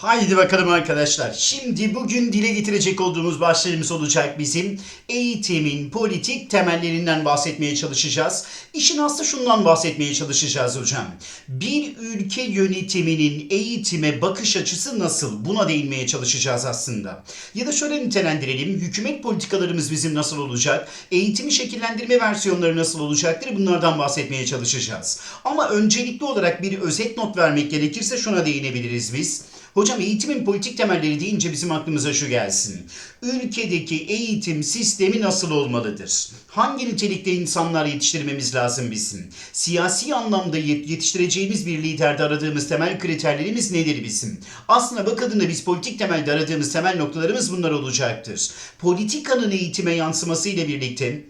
Haydi bakalım arkadaşlar. Şimdi bugün dile getirecek olduğumuz başlığımız olacak bizim. Eğitimin politik temellerinden bahsetmeye çalışacağız. İşin aslı şundan bahsetmeye çalışacağız hocam. Bir ülke yönetiminin eğitime bakış açısı nasıl? Buna değinmeye çalışacağız aslında. Ya da şöyle nitelendirelim. Hükümet politikalarımız bizim nasıl olacak? Eğitimi şekillendirme versiyonları nasıl olacaktır? Bunlardan bahsetmeye çalışacağız. Ama öncelikli olarak bir özet not vermek gerekirse şuna değinebiliriz biz. Hocam eğitimin politik temelleri deyince bizim aklımıza şu gelsin. Ülkedeki eğitim sistemi nasıl olmalıdır? Hangi nitelikte insanlar yetiştirmemiz lazım bizim? Siyasi anlamda yet- yetiştireceğimiz bir liderde aradığımız temel kriterlerimiz nedir bizim? Aslına bakıldığında biz politik temelde aradığımız temel noktalarımız bunlar olacaktır. Politikanın eğitime yansıması ile birlikte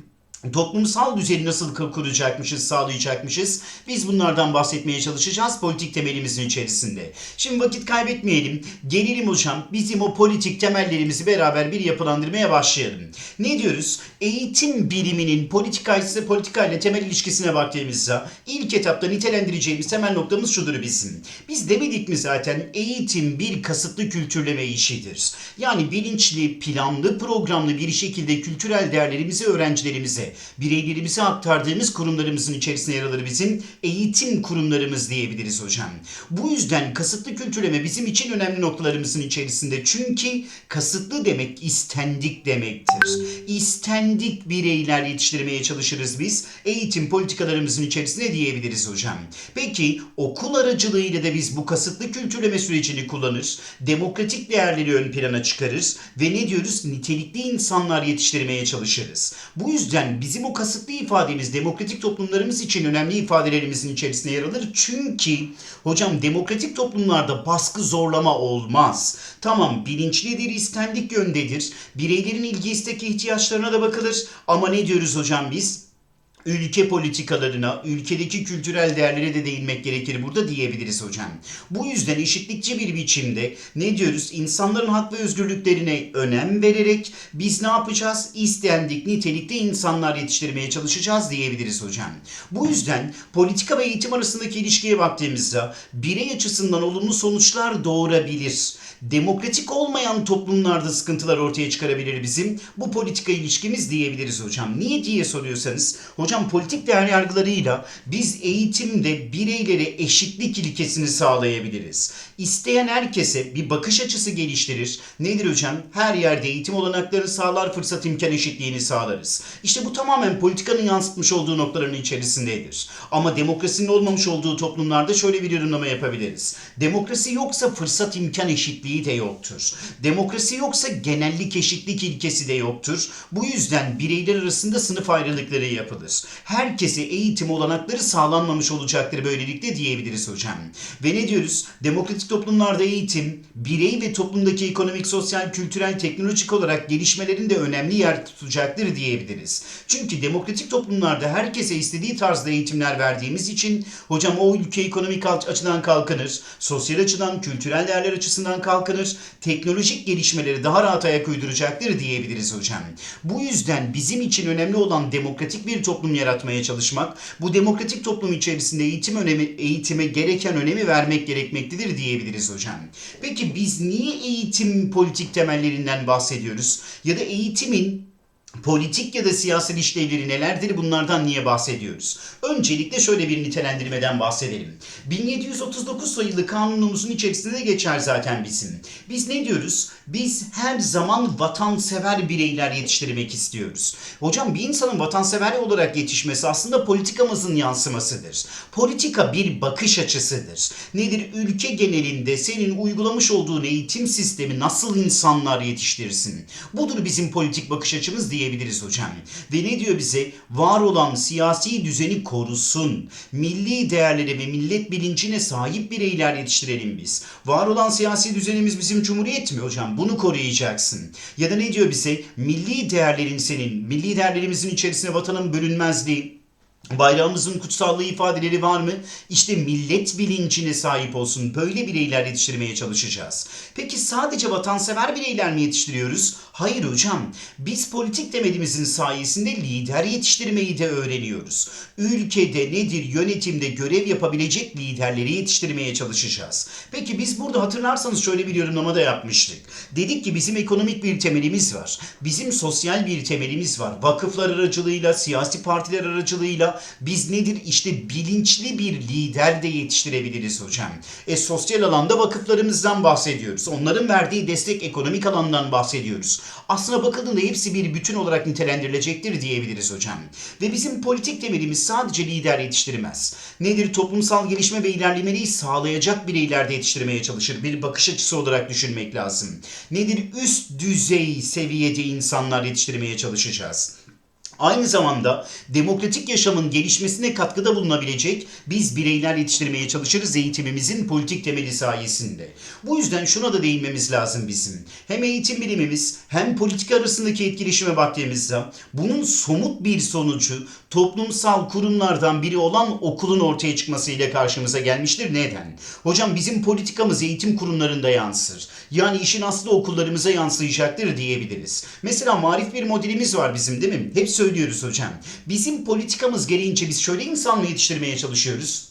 toplumsal düzeni nasıl kur- kuracakmışız, sağlayacakmışız? Biz bunlardan bahsetmeye çalışacağız politik temelimizin içerisinde. Şimdi vakit kaybetmeyelim. Gelelim hocam bizim o politik temellerimizi beraber bir yapılandırmaya başlayalım. Ne diyoruz? Eğitim biliminin politikaysa politikayla temel ilişkisine baktığımızda ilk etapta nitelendireceğimiz temel noktamız şudur bizim. Biz demedik mi zaten eğitim bir kasıtlı kültürleme işidir. Yani bilinçli, planlı, programlı bir şekilde kültürel değerlerimizi öğrencilerimize, bireylerimize aktardığımız kurumlarımızın içerisine yer alır bizim eğitim kurumlarımız diyebiliriz hocam. Bu yüzden kasıtlı kültürleme bizim için önemli noktalarımızın içerisinde. Çünkü kasıtlı demek istendik demektir. İstendik bireyler yetiştirmeye çalışırız biz. Eğitim politikalarımızın içerisine diyebiliriz hocam. Peki okul aracılığıyla da biz bu kasıtlı kültürleme sürecini kullanır, demokratik değerleri ön plana çıkarır ve ne diyoruz? Nitelikli insanlar yetiştirmeye çalışırız. Bu yüzden bizim o kasıtlı ifademiz demokratik toplumlarımız için önemli ifadelerimizin içerisine yer alır. Çünkü hocam demokratik toplumlarda baskı zorlama olmaz. Tamam bilinçlidir, istendik yöndedir. Bireylerin ilgi istek ihtiyaçlarına da bakılır. Ama ne diyoruz hocam biz? Ülke politikalarına, ülkedeki kültürel değerlere de değinmek gerekir burada diyebiliriz hocam. Bu yüzden eşitlikçi bir biçimde ne diyoruz? İnsanların hak ve özgürlüklerine önem vererek biz ne yapacağız? İstendik nitelikte insanlar yetiştirmeye çalışacağız diyebiliriz hocam. Bu yüzden politika ve eğitim arasındaki ilişkiye baktığımızda birey açısından olumlu sonuçlar doğurabilir. Demokratik olmayan toplumlarda sıkıntılar ortaya çıkarabilir bizim. Bu politika ilişkimiz diyebiliriz hocam. Niye diye soruyorsanız hocam politik değer yargılarıyla biz eğitimde bireylere eşitlik ilkesini sağlayabiliriz. İsteyen herkese bir bakış açısı geliştirir. Nedir hocam? Her yerde eğitim olanaklarını sağlar, fırsat imkan eşitliğini sağlarız. İşte bu tamamen politikanın yansıtmış olduğu noktaların içerisindedir. Ama demokrasinin olmamış olduğu toplumlarda şöyle bir yorumlama yapabiliriz. Demokrasi yoksa fırsat imkan eşitliği de yoktur. Demokrasi yoksa genellik eşitlik ilkesi de yoktur. Bu yüzden bireyler arasında sınıf ayrılıkları yapılır. Herkese eğitim olanakları sağlanmamış olacaktır böylelikle diyebiliriz hocam. Ve ne diyoruz? Demokratik toplumlarda eğitim, birey ve toplumdaki ekonomik, sosyal, kültürel, teknolojik olarak gelişmelerin de önemli yer tutacaktır diyebiliriz. Çünkü demokratik toplumlarda herkese istediği tarzda eğitimler verdiğimiz için hocam o ülke ekonomik açıdan kalkınır, sosyal açıdan, kültürel değerler açısından kalkınır, teknolojik gelişmeleri daha rahat ayak uyduracaktır diyebiliriz hocam. Bu yüzden bizim için önemli olan demokratik bir toplum yaratmaya çalışmak, bu demokratik toplum içerisinde eğitim önemi, eğitime gereken önemi vermek gerekmektedir diyebiliriz hocam. Peki biz niye eğitim politik temellerinden bahsediyoruz? Ya da eğitimin Politik ya da siyasal işlevleri nelerdir bunlardan niye bahsediyoruz? Öncelikle şöyle bir nitelendirmeden bahsedelim. 1739 sayılı kanunumuzun içerisinde de geçer zaten bizim. Biz ne diyoruz? Biz her zaman vatansever bireyler yetiştirmek istiyoruz. Hocam bir insanın vatansever olarak yetişmesi aslında politikamızın yansımasıdır. Politika bir bakış açısıdır. Nedir? Ülke genelinde senin uygulamış olduğun eğitim sistemi nasıl insanlar yetiştirsin? Budur bizim politik bakış açımız diyebiliriz hocam. Ve ne diyor bize? Var olan siyasi düzeni korusun. Milli değerlere ve millet bilincine sahip bireyler yetiştirelim biz. Var olan siyasi düzenimiz bizim cumhuriyet mi hocam? Bunu koruyacaksın. Ya da ne diyor bize? Milli değerlerin senin, milli değerlerimizin içerisine vatanın bölünmezliği, Bayrağımızın kutsallığı ifadeleri var mı? İşte millet bilincine sahip olsun. Böyle bireyler yetiştirmeye çalışacağız. Peki sadece vatansever bireyler mi yetiştiriyoruz? Hayır hocam. Biz politik demedimizin sayesinde lider yetiştirmeyi de öğreniyoruz. Ülkede nedir yönetimde görev yapabilecek liderleri yetiştirmeye çalışacağız. Peki biz burada hatırlarsanız şöyle bir yorumlama da yapmıştık. Dedik ki bizim ekonomik bir temelimiz var. Bizim sosyal bir temelimiz var. Vakıflar aracılığıyla, siyasi partiler aracılığıyla biz nedir? İşte bilinçli bir lider de yetiştirebiliriz hocam. E sosyal alanda vakıflarımızdan bahsediyoruz. Onların verdiği destek ekonomik alandan bahsediyoruz. Aslına bakıldığında hepsi bir bütün olarak nitelendirilecektir diyebiliriz hocam. Ve bizim politik temelimiz sadece lider yetiştirmez. Nedir? Toplumsal gelişme ve ilerlemeyi sağlayacak bireyler de yetiştirmeye çalışır. Bir bakış açısı olarak düşünmek lazım. Nedir? Üst düzey seviyede insanlar yetiştirmeye çalışacağız. Aynı zamanda demokratik yaşamın gelişmesine katkıda bulunabilecek biz bireyler yetiştirmeye çalışırız eğitimimizin politik temeli sayesinde. Bu yüzden şuna da değinmemiz lazım bizim. Hem eğitim bilimimiz hem politika arasındaki etkileşime baktığımızda bunun somut bir sonucu toplumsal kurumlardan biri olan okulun ortaya çıkmasıyla karşımıza gelmiştir. Neden? Hocam bizim politikamız eğitim kurumlarında yansır. Yani işin aslı okullarımıza yansıyacaktır diyebiliriz. Mesela marif bir modelimiz var bizim değil mi? Hep söylüyoruz hocam. Bizim politikamız gereğince biz şöyle insan mı yetiştirmeye çalışıyoruz?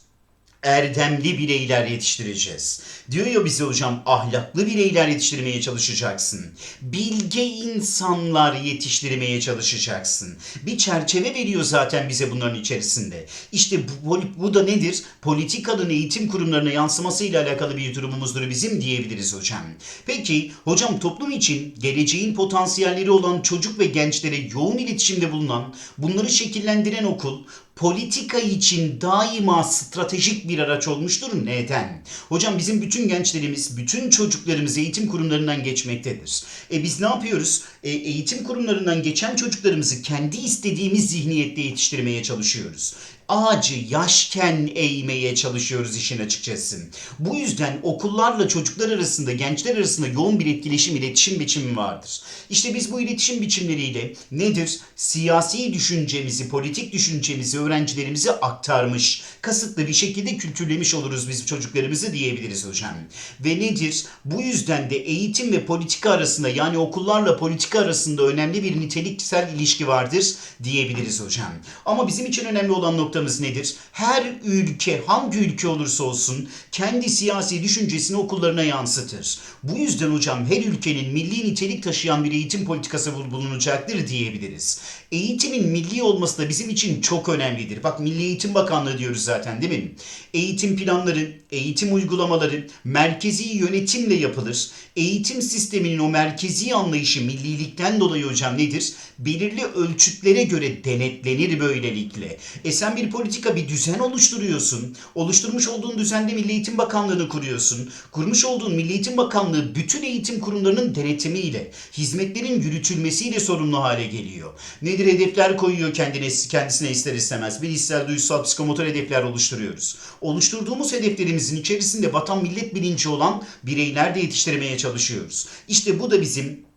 Erdemli bireyler yetiştireceğiz. Diyor ya bize hocam ahlaklı bireyler yetiştirmeye çalışacaksın. Bilge insanlar yetiştirmeye çalışacaksın. Bir çerçeve veriyor zaten bize bunların içerisinde. İşte bu, bu da nedir? Politikanın eğitim kurumlarına yansımasıyla alakalı bir durumumuzdur bizim diyebiliriz hocam. Peki hocam toplum için geleceğin potansiyelleri olan çocuk ve gençlere yoğun iletişimde bulunan, bunları şekillendiren okul politika için daima stratejik bir araç olmuştur. Neden? Hocam bizim bütün gençlerimiz, bütün çocuklarımız eğitim kurumlarından geçmektedir. E biz ne yapıyoruz? E, eğitim kurumlarından geçen çocuklarımızı kendi istediğimiz zihniyette yetiştirmeye çalışıyoruz ağacı yaşken eğmeye çalışıyoruz işin açıkçası. Bu yüzden okullarla çocuklar arasında, gençler arasında yoğun bir etkileşim, iletişim biçimi vardır. İşte biz bu iletişim biçimleriyle nedir? Siyasi düşüncemizi, politik düşüncemizi öğrencilerimize aktarmış, kasıtlı bir şekilde kültürlemiş oluruz biz çocuklarımızı diyebiliriz hocam. Ve nedir? Bu yüzden de eğitim ve politika arasında yani okullarla politika arasında önemli bir niteliksel ilişki vardır diyebiliriz hocam. Ama bizim için önemli olan nokta noktamız nedir? Her ülke hangi ülke olursa olsun kendi siyasi düşüncesini okullarına yansıtır. Bu yüzden hocam her ülkenin milli nitelik taşıyan bir eğitim politikası bulunacaktır diyebiliriz. Eğitimin milli olması da bizim için çok önemlidir. Bak Milli Eğitim Bakanlığı diyoruz zaten değil mi? Eğitim planları, eğitim uygulamaları merkezi yönetimle yapılır. Eğitim sisteminin o merkezi anlayışı millilikten dolayı hocam nedir? Belirli ölçütlere göre denetlenir böylelikle. E sen bir politika, bir düzen oluşturuyorsun. Oluşturmuş olduğun düzende Milli Eğitim Bakanlığı'nı kuruyorsun. Kurmuş olduğun Milli Eğitim Bakanlığı bütün eğitim kurumlarının denetimiyle, hizmetlerin yürütülmesiyle sorumlu hale geliyor. Nedir hedefler koyuyor kendine, kendisine ister istemez. Bir ister duysal psikomotor hedefler oluşturuyoruz. Oluşturduğumuz hedeflerimizin içerisinde vatan millet bilinci olan bireyler de yetiştirmeye çalışıyoruz. İşte bu da bizim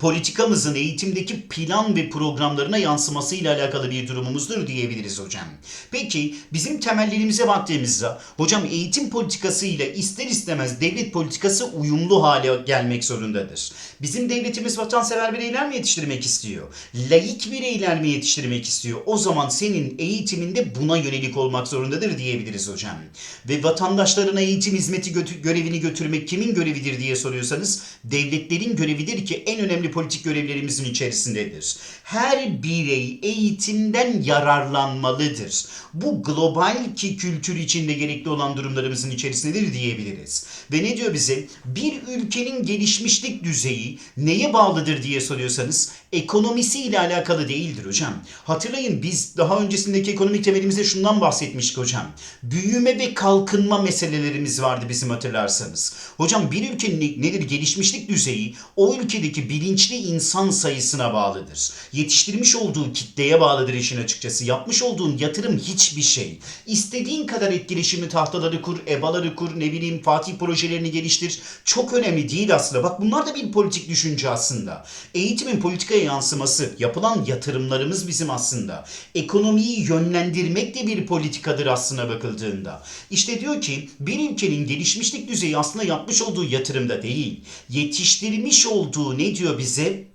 politikamızın eğitimdeki plan ve programlarına yansımasıyla alakalı bir durumumuzdur diyebiliriz hocam. Peki bizim temellerimize baktığımızda hocam eğitim politikası ile ister istemez devlet politikası uyumlu hale gelmek zorundadır. Bizim devletimiz vatansever bireyler mi yetiştirmek istiyor? Laik bireyler mi yetiştirmek istiyor? O zaman senin eğitiminde buna yönelik olmak zorundadır diyebiliriz hocam. Ve vatandaşlarına eğitim hizmeti götü görevini götürmek kimin görevidir diye soruyorsanız devletlerin görevidir ki en önemli önemli politik görevlerimizin içerisindedir. Her birey eğitimden yararlanmalıdır. Bu global ki kültür içinde gerekli olan durumlarımızın içerisindedir diyebiliriz. Ve ne diyor bize? Bir ülkenin gelişmişlik düzeyi neye bağlıdır diye soruyorsanız ekonomisiyle alakalı değildir hocam. Hatırlayın biz daha öncesindeki ekonomik temelimizde şundan bahsetmiştik hocam. Büyüme ve kalkınma meselelerimiz vardı bizim hatırlarsanız. Hocam bir ülkenin nedir gelişmişlik düzeyi o ülkedeki bilinçli insan sayısına bağlıdır. Yetiştirmiş olduğu kitleye bağlıdır işin açıkçası. Yapmış olduğun yatırım hiçbir şey. İstediğin kadar etkileşimi tahtaları kur, EBA'ları kur, ne bileyim Fatih projelerini geliştir. Çok önemli değil aslında. Bak bunlar da bir politik düşünce aslında. Eğitimin politikaya yansıması. Yapılan yatırımlarımız bizim aslında. Ekonomiyi yönlendirmek de bir politikadır aslına bakıldığında. İşte diyor ki bir ülkenin gelişmişlik düzeyi aslında yapmış olduğu yatırımda değil. Yetiştirmiş olduğu ne diyor bize?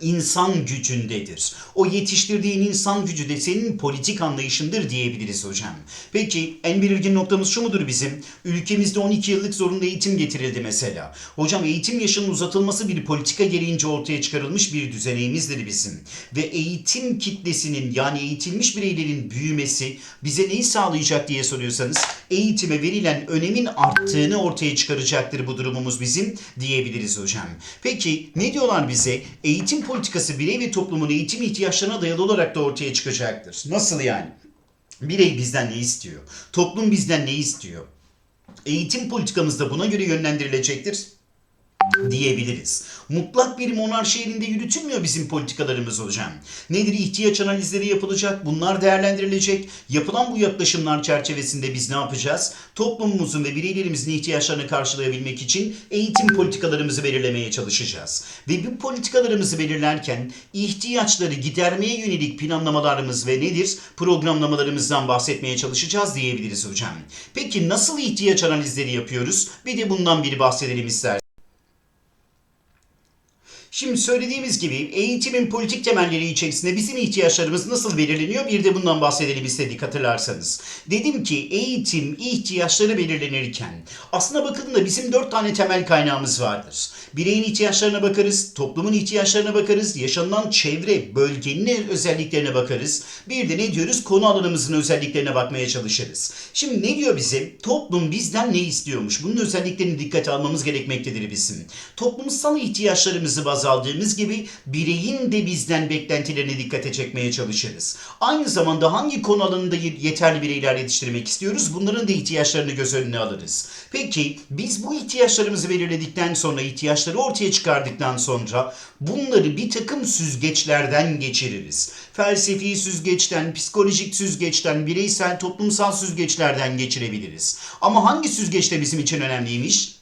İnsan gücündedir. O yetiştirdiğin insan gücü de senin politik anlayışındır diyebiliriz hocam. Peki en belirgin noktamız şu mudur bizim? Ülkemizde 12 yıllık zorunlu eğitim getirildi mesela. Hocam eğitim yaşının uzatılması bir politika gereğince ortaya çıkarılmış bir düzeneğimizdir bizim. Ve eğitim kitlesinin yani eğitilmiş bireylerin büyümesi bize neyi sağlayacak diye soruyorsanız eğitime verilen önemin arttığını ortaya çıkaracaktır bu durumumuz bizim diyebiliriz hocam. Peki ne diyorlar bize? Eğitim politikası birey ve toplumun eğitim ihtiyaçlarına dayalı olarak da ortaya çıkacaktır. Nasıl yani? Birey bizden ne istiyor? Toplum bizden ne istiyor? Eğitim politikamız da buna göre yönlendirilecektir diyebiliriz. Mutlak bir monarşi elinde yürütülmüyor bizim politikalarımız hocam. Nedir ihtiyaç analizleri yapılacak, bunlar değerlendirilecek. Yapılan bu yaklaşımlar çerçevesinde biz ne yapacağız? Toplumumuzun ve bireylerimizin ihtiyaçlarını karşılayabilmek için eğitim politikalarımızı belirlemeye çalışacağız. Ve bu politikalarımızı belirlerken ihtiyaçları gidermeye yönelik planlamalarımız ve nedir? Programlamalarımızdan bahsetmeye çalışacağız diyebiliriz hocam. Peki nasıl ihtiyaç analizleri yapıyoruz? Bir de bundan bir bahsedelim isterseniz. Şimdi söylediğimiz gibi eğitimin politik temelleri içerisinde bizim ihtiyaçlarımız nasıl belirleniyor bir de bundan bahsedelim istedik hatırlarsanız. Dedim ki eğitim ihtiyaçları belirlenirken aslına bakıldığında bizim dört tane temel kaynağımız vardır. Bireyin ihtiyaçlarına bakarız, toplumun ihtiyaçlarına bakarız, yaşanılan çevre, bölgenin özelliklerine bakarız. Bir de ne diyoruz? Konu alanımızın özelliklerine bakmaya çalışırız. Şimdi ne diyor bize? Toplum bizden ne istiyormuş? Bunun özelliklerini dikkate almamız gerekmektedir bizim. Toplumsal ihtiyaçlarımızı baz aldığımız gibi bireyin de bizden beklentilerine dikkate çekmeye çalışırız. Aynı zamanda hangi konu alanında yeterli bireyler yetiştirmek istiyoruz? Bunların da ihtiyaçlarını göz önüne alırız. Peki biz bu ihtiyaçlarımızı belirledikten sonra, ihtiyaçları ortaya çıkardıktan sonra bunları bir takım süzgeçlerden geçiririz. Felsefi süzgeçten, psikolojik süzgeçten, bireysel, toplumsal süzgeçlerden geçirebiliriz. Ama hangi süzgeçte bizim için önemliymiş?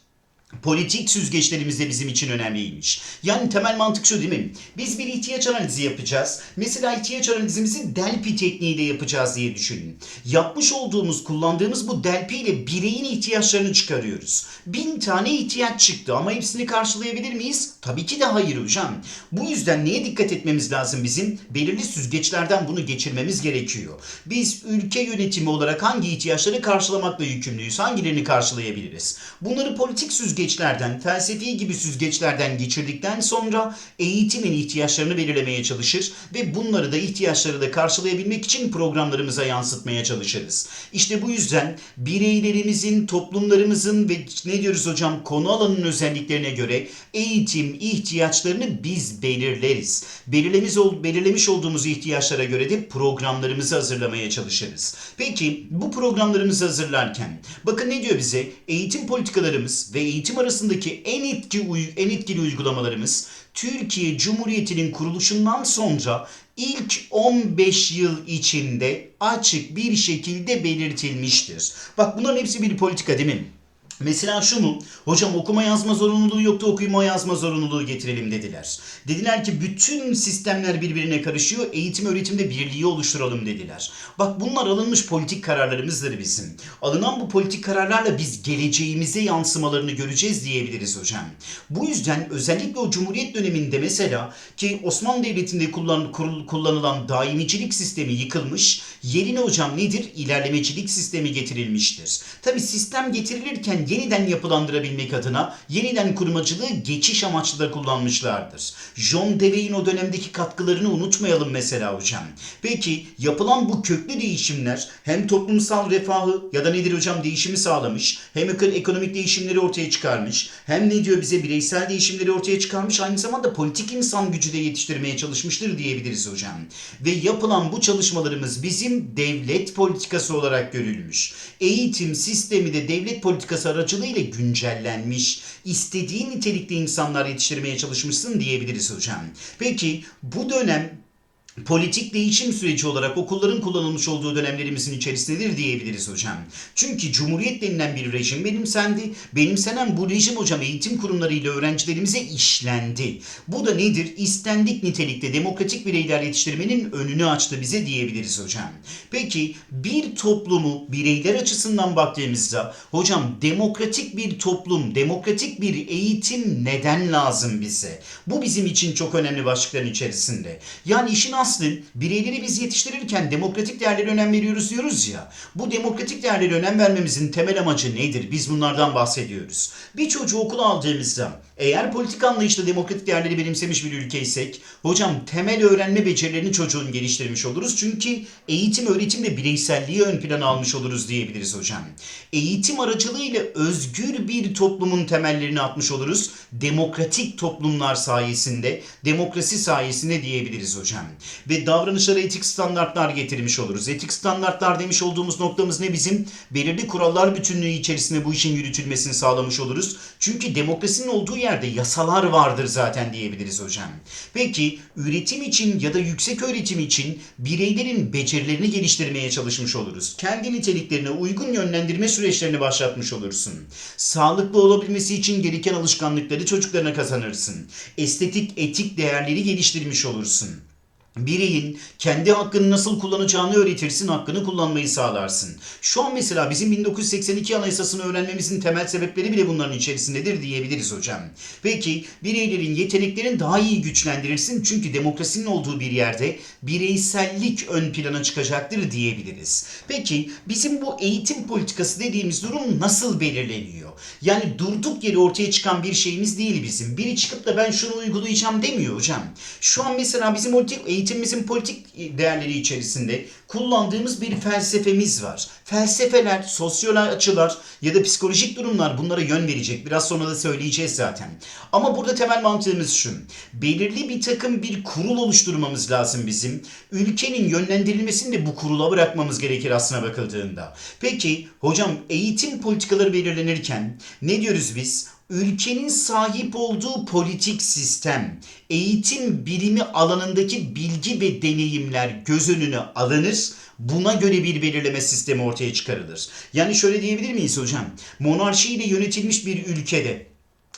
Politik süzgeçlerimiz de bizim için önemliymiş. Yani temel mantık şu değil mi? Biz bir ihtiyaç analizi yapacağız. Mesela ihtiyaç analizimizi Delpi tekniğiyle yapacağız diye düşünün. Yapmış olduğumuz, kullandığımız bu Delpi ile bireyin ihtiyaçlarını çıkarıyoruz. Bin tane ihtiyaç çıktı ama hepsini karşılayabilir miyiz? Tabii ki de hayır hocam. Bu yüzden neye dikkat etmemiz lazım bizim? Belirli süzgeçlerden bunu geçirmemiz gerekiyor. Biz ülke yönetimi olarak hangi ihtiyaçları karşılamakla yükümlüyüz? Hangilerini karşılayabiliriz? Bunları politik süzgeç süzgeçlerden, felsefi gibi süzgeçlerden geçirdikten sonra eğitimin ihtiyaçlarını belirlemeye çalışır ve bunları da ihtiyaçları da karşılayabilmek için programlarımıza yansıtmaya çalışırız. İşte bu yüzden bireylerimizin, toplumlarımızın ve ne diyoruz hocam konu alanının özelliklerine göre eğitim ihtiyaçlarını biz belirleriz. Belirlemiş, belirlemiş olduğumuz ihtiyaçlara göre de programlarımızı hazırlamaya çalışırız. Peki bu programlarımızı hazırlarken bakın ne diyor bize? Eğitim politikalarımız ve eğitim arasındaki en etki en etkili uygulamalarımız Türkiye Cumhuriyeti'nin kuruluşundan sonra ilk 15 yıl içinde açık bir şekilde belirtilmiştir. Bak bunların hepsi bir politika değil mi? Mesela şu mu? Hocam okuma yazma zorunluluğu yoktu okuma yazma zorunluluğu getirelim dediler. Dediler ki bütün sistemler birbirine karışıyor eğitim öğretimde birliği oluşturalım dediler. Bak bunlar alınmış politik kararlarımızdır bizim. Alınan bu politik kararlarla biz geleceğimize yansımalarını göreceğiz diyebiliriz hocam. Bu yüzden özellikle o Cumhuriyet döneminde mesela ki Osmanlı Devleti'nde kullan, kullanılan daimicilik sistemi yıkılmış. Yerine hocam nedir? İlerlemecilik sistemi getirilmiştir. Tabi sistem getirilirken yeniden yapılandırabilmek adına yeniden kurmacılığı geçiş amaçlı da kullanmışlardır. John Dewey'in o dönemdeki katkılarını unutmayalım mesela hocam. Peki yapılan bu köklü değişimler hem toplumsal refahı ya da nedir hocam değişimi sağlamış hem ekonomik değişimleri ortaya çıkarmış hem ne diyor bize bireysel değişimleri ortaya çıkarmış aynı zamanda politik insan gücü de yetiştirmeye çalışmıştır diyebiliriz hocam. Ve yapılan bu çalışmalarımız bizim devlet politikası olarak görülmüş. Eğitim sistemi de devlet politikası aracılığıyla güncellenmiş, istediğin nitelikte insanlar yetiştirmeye çalışmışsın diyebiliriz hocam. Peki bu dönem politik değişim süreci olarak okulların kullanılmış olduğu dönemlerimizin içerisindedir diyebiliriz hocam. Çünkü Cumhuriyet denilen bir rejim benimsendi. Benimsenen bu rejim hocam eğitim kurumlarıyla öğrencilerimize işlendi. Bu da nedir? İstendik nitelikte demokratik bireyler yetiştirmenin önünü açtı bize diyebiliriz hocam. Peki bir toplumu bireyler açısından baktığımızda hocam demokratik bir toplum, demokratik bir eğitim neden lazım bize? Bu bizim için çok önemli başlıkların içerisinde. Yani işin aslı bireyleri biz yetiştirirken demokratik değerlere önem veriyoruz diyoruz ya. Bu demokratik değerlere önem vermemizin temel amacı nedir? Biz bunlardan bahsediyoruz. Bir çocuğu okula aldığımızda eğer politik anlayışla demokratik değerleri benimsemiş bir ülkeysek hocam temel öğrenme becerilerini çocuğun geliştirmiş oluruz. Çünkü eğitim, öğretim ve bireyselliği ön plana almış oluruz diyebiliriz hocam. Eğitim aracılığıyla özgür bir toplumun temellerini atmış oluruz. Demokratik toplumlar sayesinde, demokrasi sayesinde diyebiliriz hocam. Ve davranışlara etik standartlar getirmiş oluruz. Etik standartlar demiş olduğumuz noktamız ne bizim? Belirli kurallar bütünlüğü içerisinde bu işin yürütülmesini sağlamış oluruz. Çünkü demokrasinin olduğu yerde yasalar vardır zaten diyebiliriz hocam. Peki üretim için ya da yüksek öğretim için bireylerin becerilerini geliştirmeye çalışmış oluruz. Kendi niteliklerine uygun yönlendirme süreçlerini başlatmış olursun. Sağlıklı olabilmesi için gereken alışkanlıkları çocuklarına kazanırsın. Estetik, etik değerleri geliştirmiş olursun. Bireyin kendi hakkını nasıl kullanacağını öğretirsin, hakkını kullanmayı sağlarsın. Şu an mesela bizim 1982 Anayasasını öğrenmemizin temel sebepleri bile bunların içerisindedir diyebiliriz hocam. Peki bireylerin yeteneklerini daha iyi güçlendirirsin çünkü demokrasinin olduğu bir yerde bireysellik ön plana çıkacaktır diyebiliriz. Peki bizim bu eğitim politikası dediğimiz durum nasıl belirleniyor? Yani durduk yere ortaya çıkan bir şeyimiz değil bizim. Biri çıkıp da ben şunu uygulayacağım demiyor hocam. Şu an mesela bizim eğitimimizin politik değerleri içerisinde kullandığımız bir felsefemiz var. Felsefeler, sosyal açılar ya da psikolojik durumlar bunlara yön verecek. Biraz sonra da söyleyeceğiz zaten. Ama burada temel mantığımız şu. Belirli bir takım bir kurul oluşturmamız lazım bizim. Ülkenin yönlendirilmesini de bu kurula bırakmamız gerekir aslına bakıldığında. Peki hocam eğitim politikaları belirlenirken ne diyoruz biz? ülkenin sahip olduğu politik sistem, eğitim bilimi alanındaki bilgi ve deneyimler göz önüne alınır. Buna göre bir belirleme sistemi ortaya çıkarılır. Yani şöyle diyebilir miyiz hocam? Monarşiyle yönetilmiş bir ülkede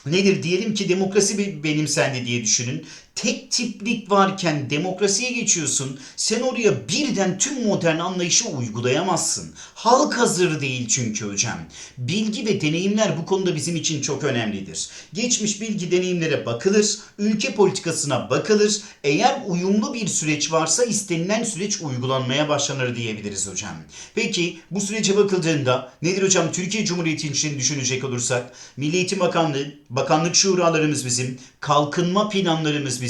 nedir diyelim ki demokrasi benimsendi diye düşünün. Tek tiplik varken demokrasiye geçiyorsun. Sen oraya birden tüm modern anlayışı uygulayamazsın. Halk hazır değil çünkü hocam. Bilgi ve deneyimler bu konuda bizim için çok önemlidir. Geçmiş bilgi deneyimlere bakılır, ülke politikasına bakılır. Eğer uyumlu bir süreç varsa istenilen süreç uygulanmaya başlanır diyebiliriz hocam. Peki bu sürece bakıldığında nedir hocam Türkiye Cumhuriyeti için düşünecek olursak Milli Eğitim Bakanlığı, bakanlık şuralarımız bizim, kalkınma planlarımız bizim,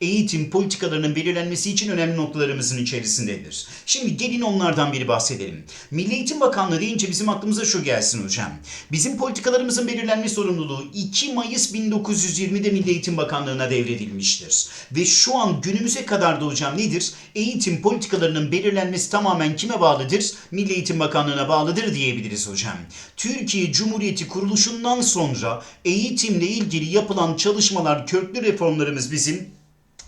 eğitim politikalarının belirlenmesi için önemli noktalarımızın içerisindedir. Şimdi gelin onlardan biri bahsedelim. Milli Eğitim Bakanlığı deyince bizim aklımıza şu gelsin hocam. Bizim politikalarımızın belirlenme sorumluluğu 2 Mayıs 1920'de Milli Eğitim Bakanlığı'na devredilmiştir. Ve şu an günümüze kadar da hocam nedir? Eğitim politikalarının belirlenmesi tamamen kime bağlıdır? Milli Eğitim Bakanlığı'na bağlıdır diyebiliriz hocam. Türkiye Cumhuriyeti kuruluşundan sonra eğitimle ilgili yapılan çalışmalar, köklü reformlarımız bizim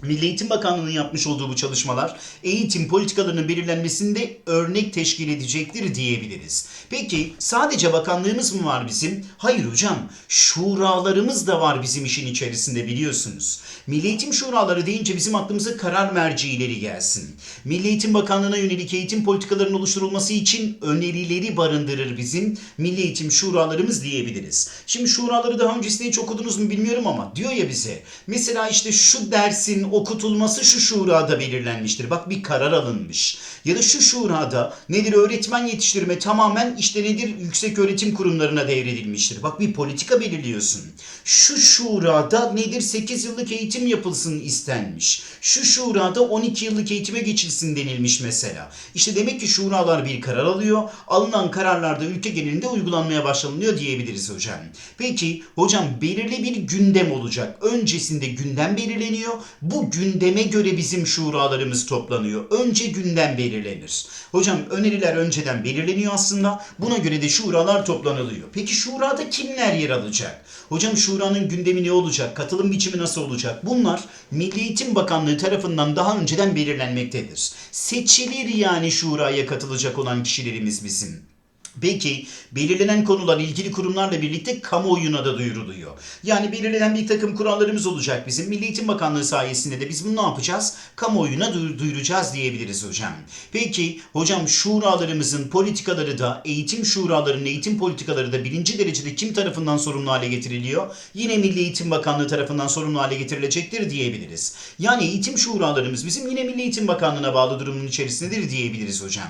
Milli Eğitim Bakanlığı'nın yapmış olduğu bu çalışmalar eğitim politikalarının belirlenmesinde örnek teşkil edecektir diyebiliriz. Peki sadece bakanlığımız mı var bizim? Hayır hocam. Şuralarımız da var bizim işin içerisinde biliyorsunuz. Milli Eğitim Şuraları deyince bizim aklımıza karar mercileri gelsin. Milli Eğitim Bakanlığı'na yönelik eğitim politikalarının oluşturulması için önerileri barındırır bizim Milli Eğitim Şuralarımız diyebiliriz. Şimdi şuraları daha öncesinde hiç okudunuz mu bilmiyorum ama diyor ya bize. Mesela işte şu dersin okutulması şu şurada belirlenmiştir. Bak bir karar alınmış. Ya da şu şurada nedir öğretmen yetiştirme tamamen işte nedir yüksek öğretim kurumlarına devredilmiştir. Bak bir politika belirliyorsun. Şu şurada nedir 8 yıllık eğitim yapılsın istenmiş. Şu şurada 12 yıllık eğitime geçilsin denilmiş mesela. İşte demek ki şuralar bir karar alıyor. Alınan kararlarda ülke genelinde uygulanmaya başlanıyor diyebiliriz hocam. Peki hocam belirli bir gündem olacak. Öncesinde gündem belirleniyor. Bu bu gündeme göre bizim şuralarımız toplanıyor. Önce gündem belirlenir. Hocam öneriler önceden belirleniyor aslında. Buna göre de şuralar toplanılıyor. Peki şurada kimler yer alacak? Hocam şuranın gündemi ne olacak? Katılım biçimi nasıl olacak? Bunlar Milli Eğitim Bakanlığı tarafından daha önceden belirlenmektedir. Seçilir yani şuraya katılacak olan kişilerimiz bizim. Peki belirlenen konular ilgili kurumlarla birlikte kamuoyuna da duyuruluyor. Yani belirlenen bir takım kurallarımız olacak bizim. Milli Eğitim Bakanlığı sayesinde de biz bunu ne yapacağız? Kamuoyuna duy- duyuracağız diyebiliriz hocam. Peki hocam şuralarımızın politikaları da eğitim şuralarının eğitim politikaları da birinci derecede kim tarafından sorumlu hale getiriliyor? Yine Milli Eğitim Bakanlığı tarafından sorumlu hale getirilecektir diyebiliriz. Yani eğitim şuralarımız bizim yine Milli Eğitim Bakanlığı'na bağlı durumun içerisindedir diyebiliriz hocam.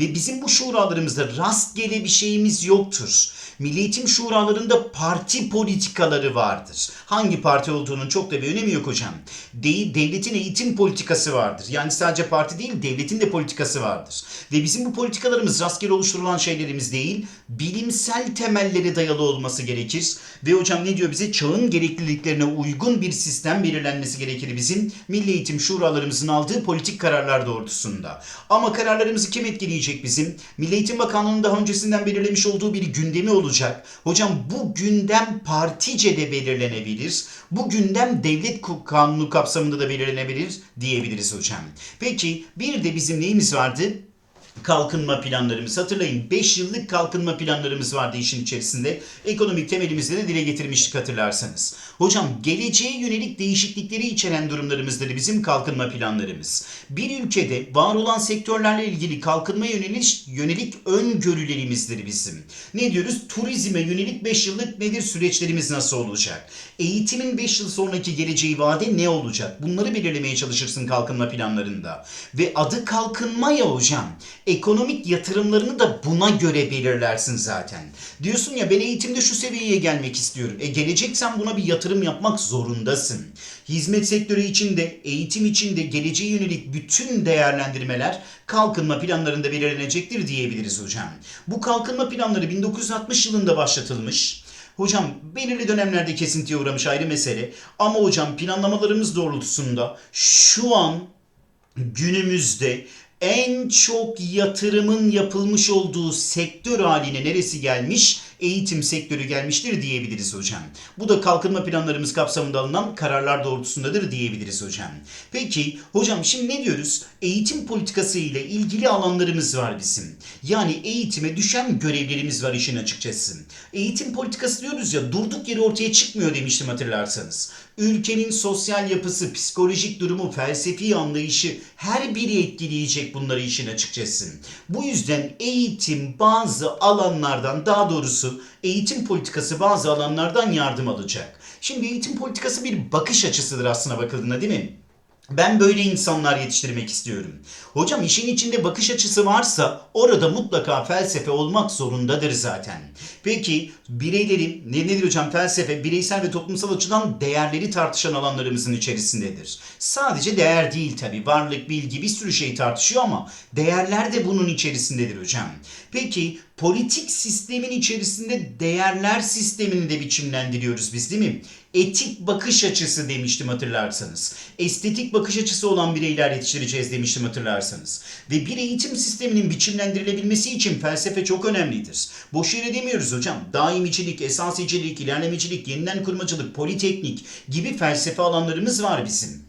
Ve bizim bu şuralarımızda rastgele bir şeyimiz yoktur. Milli Eğitim Şuralarında parti politikaları vardır. Hangi parti olduğunun çok da bir önemi yok hocam. Değil, devletin eğitim politikası vardır. Yani sadece parti değil, devletin de politikası vardır. Ve bizim bu politikalarımız rastgele oluşturulan şeylerimiz değil, bilimsel temelleri dayalı olması gerekir. Ve hocam ne diyor bize? Çağın gerekliliklerine uygun bir sistem belirlenmesi gerekir bizim Milli Eğitim Şuralarımızın aldığı politik kararlar doğrultusunda. Ama kararlarımızı kim etkileyecek bizim? Milli Eğitim Bakanlığı'nın daha öncesinden belirlemiş olduğu bir gündemi olacak. Hocam bu gündem partice de belirlenebilir. Bu gündem devlet kanunu kapsamında da belirlenebilir diyebiliriz hocam. Peki bir de bizim neyimiz vardı? Kalkınma planlarımız. Hatırlayın 5 yıllık kalkınma planlarımız vardı işin içerisinde. Ekonomik temelimizde de dile getirmiştik hatırlarsanız. Hocam geleceğe yönelik değişiklikleri içeren durumlarımızdır bizim kalkınma planlarımız. Bir ülkede var olan sektörlerle ilgili kalkınma yönelik, yönelik öngörülerimizdir bizim. Ne diyoruz? Turizme yönelik 5 yıllık nedir süreçlerimiz nasıl olacak? Eğitimin 5 yıl sonraki geleceği vade ne olacak? Bunları belirlemeye çalışırsın kalkınma planlarında. Ve adı kalkınma ya hocam. Ekonomik yatırımlarını da buna göre belirlersin zaten. Diyorsun ya ben eğitimde şu seviyeye gelmek istiyorum. E geleceksen buna bir yatırım yapmak zorundasın. Hizmet sektörü içinde, eğitim içinde geleceğe yönelik bütün değerlendirmeler kalkınma planlarında belirlenecektir diyebiliriz hocam. Bu kalkınma planları 1960 yılında başlatılmış. Hocam belirli dönemlerde kesintiye uğramış ayrı mesele. Ama hocam planlamalarımız doğrultusunda şu an günümüzde en çok yatırımın yapılmış olduğu sektör haline neresi gelmiş? Eğitim sektörü gelmiştir diyebiliriz hocam. Bu da kalkınma planlarımız kapsamında alınan kararlar doğrultusundadır diyebiliriz hocam. Peki hocam şimdi ne diyoruz? Eğitim politikası ile ilgili alanlarımız var bizim. Yani eğitime düşen görevlerimiz var işin açıkçası. Eğitim politikası diyoruz ya durduk yere ortaya çıkmıyor demiştim hatırlarsanız. Ülkenin sosyal yapısı, psikolojik durumu, felsefi anlayışı her biri etkileyecek bunları işin açıkçası. Bu yüzden eğitim bazı alanlardan daha doğrusu eğitim politikası bazı alanlardan yardım alacak. Şimdi eğitim politikası bir bakış açısıdır aslına bakıldığında değil mi? Ben böyle insanlar yetiştirmek istiyorum. Hocam işin içinde bakış açısı varsa orada mutlaka felsefe olmak zorundadır zaten. Peki bireyleri ne nedir hocam felsefe bireysel ve toplumsal açıdan değerleri tartışan alanlarımızın içerisindedir. Sadece değer değil tabi varlık, bilgi bir sürü şey tartışıyor ama değerler de bunun içerisindedir hocam. Peki politik sistemin içerisinde değerler sistemini de biçimlendiriyoruz biz değil mi? Etik bakış açısı demiştim hatırlarsanız. Estetik bakış açısı olan bireyler yetiştireceğiz demiştim hatırlarsanız. Ve bir eğitim sisteminin biçimlendirilebilmesi için felsefe çok önemlidir. Boş yere demiyoruz hocam. Daimicilik, esasicilik, ilerlemecilik, yeniden kurmacılık, politeknik gibi felsefe alanlarımız var bizim.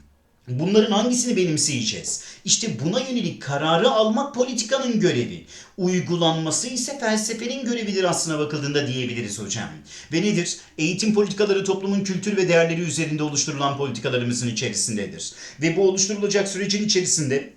Bunların hangisini benimseyeceğiz? İşte buna yönelik kararı almak politikanın görevi. Uygulanması ise felsefenin görevidir aslına bakıldığında diyebiliriz hocam. Ve nedir? Eğitim politikaları toplumun kültür ve değerleri üzerinde oluşturulan politikalarımızın içerisindedir. Ve bu oluşturulacak sürecin içerisinde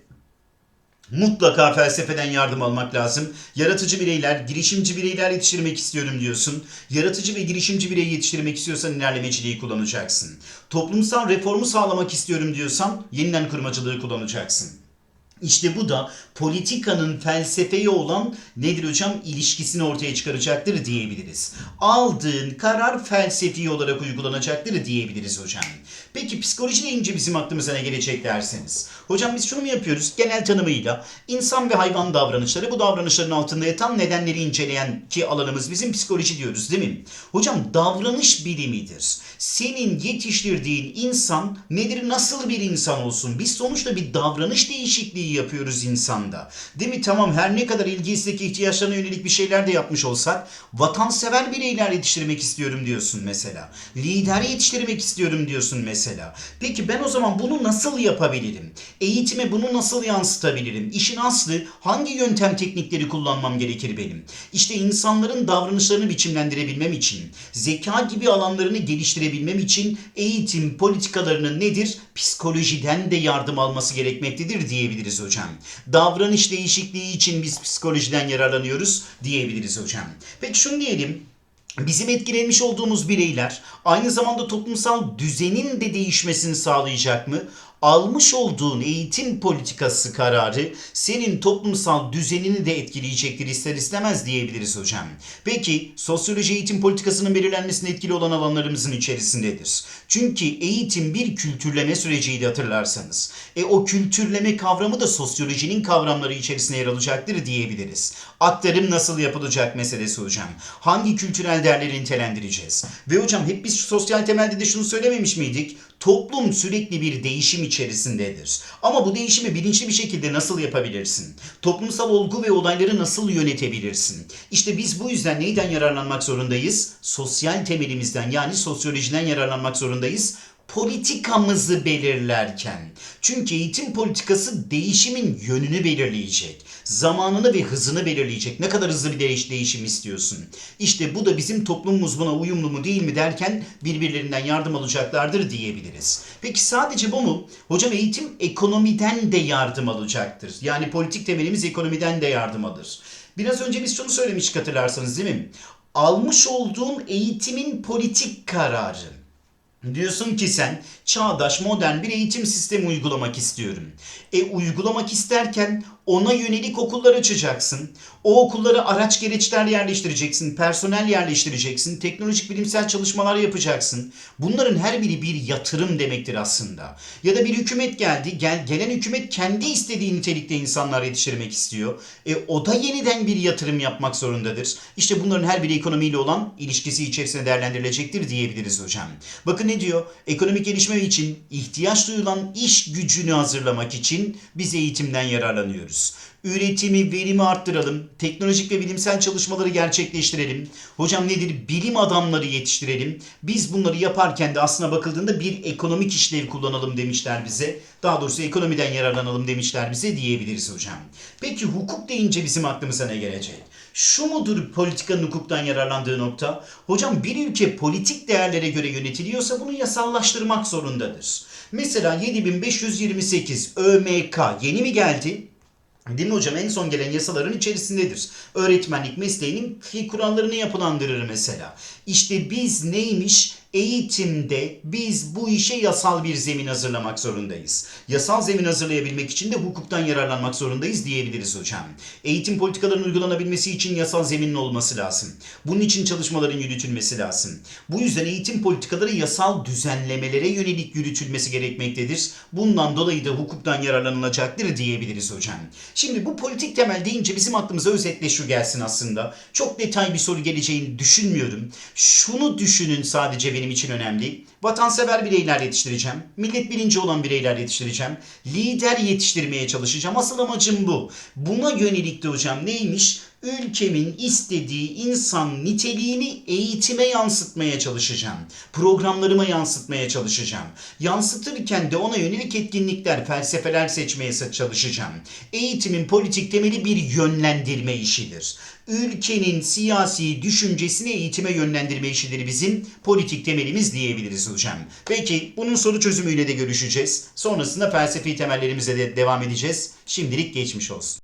Mutlaka felsefeden yardım almak lazım. Yaratıcı bireyler, girişimci bireyler yetiştirmek istiyorum diyorsun. Yaratıcı ve girişimci birey yetiştirmek istiyorsan ilerlemeciliği kullanacaksın. Toplumsal reformu sağlamak istiyorum diyorsan yeniden kurmacılığı kullanacaksın. İşte bu da politikanın felsefeye olan nedir hocam ilişkisini ortaya çıkaracaktır diyebiliriz. Aldığın karar felsefi olarak uygulanacaktır diyebiliriz hocam. Peki psikoloji deyince bizim aklımıza ne gelecek derseniz. Hocam biz şunu mu yapıyoruz? Genel tanımıyla insan ve hayvan davranışları bu davranışların altında yatan nedenleri inceleyen ki alanımız bizim psikoloji diyoruz değil mi? Hocam davranış bilimidir. Senin yetiştirdiğin insan nedir? Nasıl bir insan olsun? Biz sonuçta bir davranış değişikliği yapıyoruz insanda. Değil mi? Tamam her ne kadar ilgi istek ihtiyaçlarına yönelik bir şeyler de yapmış olsak vatansever bireyler yetiştirmek istiyorum diyorsun mesela. Lider yetiştirmek istiyorum diyorsun mesela. Peki ben o zaman bunu nasıl yapabilirim? Eğitime bunu nasıl yansıtabilirim? İşin aslı hangi yöntem teknikleri kullanmam gerekir benim? İşte insanların davranışlarını biçimlendirebilmem için, zeka gibi alanlarını geliştirebilmem için eğitim politikalarının nedir? Psikolojiden de yardım alması gerekmektedir diyebiliriz hocam. Davranış değişikliği için biz psikolojiden yararlanıyoruz diyebiliriz hocam. Peki şunu diyelim. Bizim etkilenmiş olduğumuz bireyler aynı zamanda toplumsal düzenin de değişmesini sağlayacak mı? Almış olduğun eğitim politikası kararı senin toplumsal düzenini de etkileyecektir ister istemez diyebiliriz hocam. Peki sosyoloji eğitim politikasının belirlenmesine etkili olan alanlarımızın içerisindedir. Çünkü eğitim bir kültürleme süreciydi hatırlarsanız. E o kültürleme kavramı da sosyolojinin kavramları içerisine yer alacaktır diyebiliriz. Aktarım nasıl yapılacak meselesi hocam. Hangi kültürel değerleri nitelendireceğiz? Ve hocam hep biz sosyal temelde de şunu söylememiş miydik? Toplum sürekli bir değişim içerisindedir. Ama bu değişimi bilinçli bir şekilde nasıl yapabilirsin? Toplumsal olgu ve olayları nasıl yönetebilirsin? İşte biz bu yüzden neyden yararlanmak zorundayız? Sosyal temelimizden yani sosyolojiden yararlanmak zorundayız politikamızı belirlerken. Çünkü eğitim politikası değişimin yönünü belirleyecek. Zamanını ve hızını belirleyecek. Ne kadar hızlı bir değiş değişim istiyorsun? İşte bu da bizim toplumumuz buna uyumlu mu değil mi derken birbirlerinden yardım alacaklardır diyebiliriz. Peki sadece bu mu? Hocam eğitim ekonomiden de yardım alacaktır. Yani politik temelimiz ekonomiden de yardım alır. Biraz önce biz şunu söylemiştik hatırlarsanız değil mi? Almış olduğun eğitimin politik kararı. Diyorsun ki sen çağdaş modern bir eğitim sistemi uygulamak istiyorum. E uygulamak isterken ona yönelik okullar açacaksın. O okullara araç gereçler yerleştireceksin, personel yerleştireceksin, teknolojik bilimsel çalışmalar yapacaksın. Bunların her biri bir yatırım demektir aslında. Ya da bir hükümet geldi, gel, gelen hükümet kendi istediği nitelikte insanlar yetiştirmek istiyor. E o da yeniden bir yatırım yapmak zorundadır. İşte bunların her biri ekonomiyle olan ilişkisi içerisinde değerlendirilecektir diyebiliriz hocam. Bakın ne diyor? Ekonomik gelişme için ihtiyaç duyulan iş gücünü hazırlamak için biz eğitimden yararlanıyoruz. Üretimi, verimi arttıralım. Teknolojik ve bilimsel çalışmaları gerçekleştirelim. Hocam nedir? Bilim adamları yetiştirelim. Biz bunları yaparken de aslına bakıldığında bir ekonomik işlev kullanalım demişler bize. Daha doğrusu ekonomiden yararlanalım demişler bize diyebiliriz hocam. Peki hukuk deyince bizim aklımıza ne gelecek? Şu mudur politikanın hukuktan yararlandığı nokta? Hocam bir ülke politik değerlere göre yönetiliyorsa bunu yasallaştırmak zorundadır. Mesela 7528 ÖMK yeni mi geldi? Değil mi hocam? En son gelen yasaların içerisindedir. Öğretmenlik mesleğinin kurallarını yapılandırır mesela. İşte biz neymiş? Eğitimde biz bu işe yasal bir zemin hazırlamak zorundayız. Yasal zemin hazırlayabilmek için de hukuktan yararlanmak zorundayız diyebiliriz hocam. Eğitim politikalarının uygulanabilmesi için yasal zeminin olması lazım. Bunun için çalışmaların yürütülmesi lazım. Bu yüzden eğitim politikaları yasal düzenlemelere yönelik yürütülmesi gerekmektedir. Bundan dolayı da hukuktan yararlanılacaktır diyebiliriz hocam. Şimdi bu politik temel deyince bizim aklımıza özetle şu gelsin aslında. Çok detay bir soru geleceğini düşünmüyorum. Şunu düşünün sadece benim için önemli. Vatansever bireyler yetiştireceğim. Millet bilinci olan bireyler yetiştireceğim. Lider yetiştirmeye çalışacağım. Asıl amacım bu. Buna yönelik de hocam neymiş? Ülkemin istediği insan niteliğini eğitime yansıtmaya çalışacağım. Programlarıma yansıtmaya çalışacağım. Yansıtırken de ona yönelik etkinlikler, felsefeler seçmeye çalışacağım. Eğitimin politik temeli bir yönlendirme işidir. Ülkenin siyasi düşüncesini eğitime yönlendirme işidir bizim politik temelimiz diyebiliriz hocam. Peki bunun soru çözümüyle de görüşeceğiz. Sonrasında felsefi temellerimize de devam edeceğiz. Şimdilik geçmiş olsun.